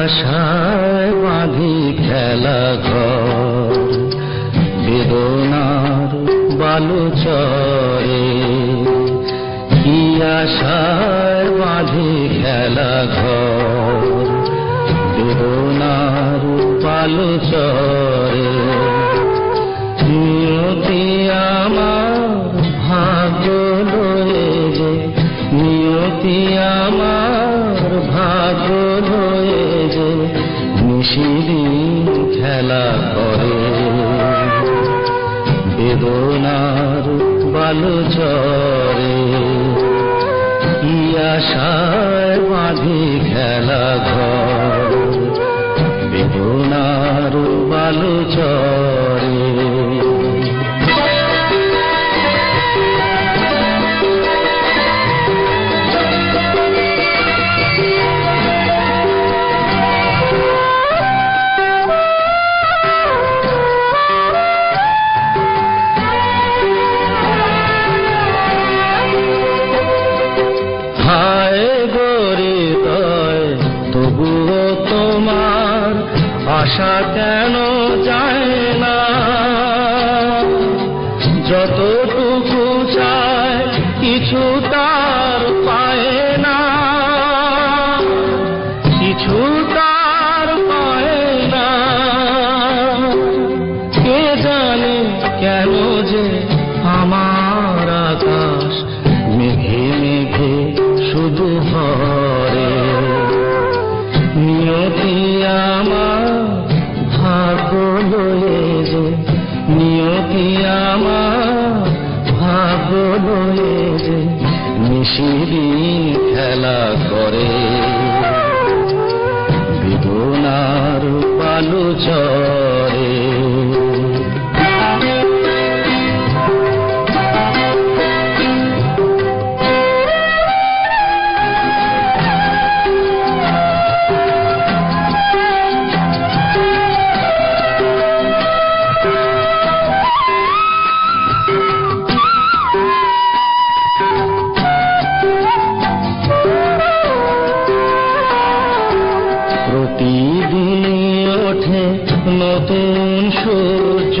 আশায় বাঁধি খেলা ঘর বেদনার বালু চরে কি আশায় বাঁধি খেলা ঘর। বেদনার বালু চরে। নিয়তি আমার ভাগ্য লয়ে যে, নিয়তি আমার ভাগ্য লয়ে যে, নিশিদিন খেলা করে। বেদনার বালু চরে। আশায় বাঁধি খেলা ঘর। বেদনার বালু চরে গরে তয় তবুও তোমার আশা কেন যায় না? যতটুকু চায়, কিছু তার পায় না। কিছু তার পায় না। কে জানে কেন যে আমার মেঘে শুধু নিয়তি আমার ভাগ্য লয়ে যে, নিয়তি আমার ভাগ্য লয়ে যে নিশিদিন খেলা করে। বেদনার পালু চরে প্রতিদিনই ওঠে নতুন সূর্য,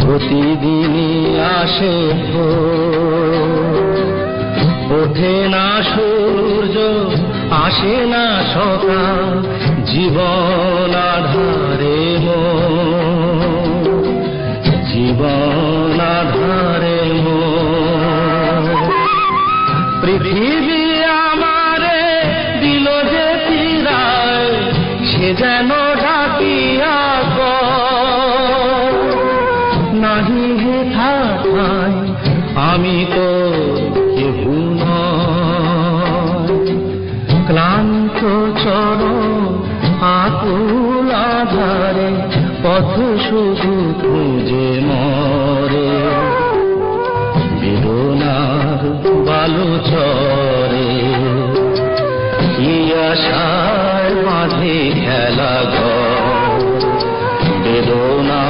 প্রতিদিনই আসে। ওঠে না সূর্য, আসে না সকাল, জীবন আধারে মোর। জীবন আধারে মোর। পৃথিবী সে যেন ডাকিয়া কয়, নাহি হে থাকায় আমি তো কেহু ক্লান্ত চরণ আকুল আধারে পথ শুধু খুঁজে মরে। বেদনার বালু চরে কি আশায় মাঝে খেলা ঘর। বেদনা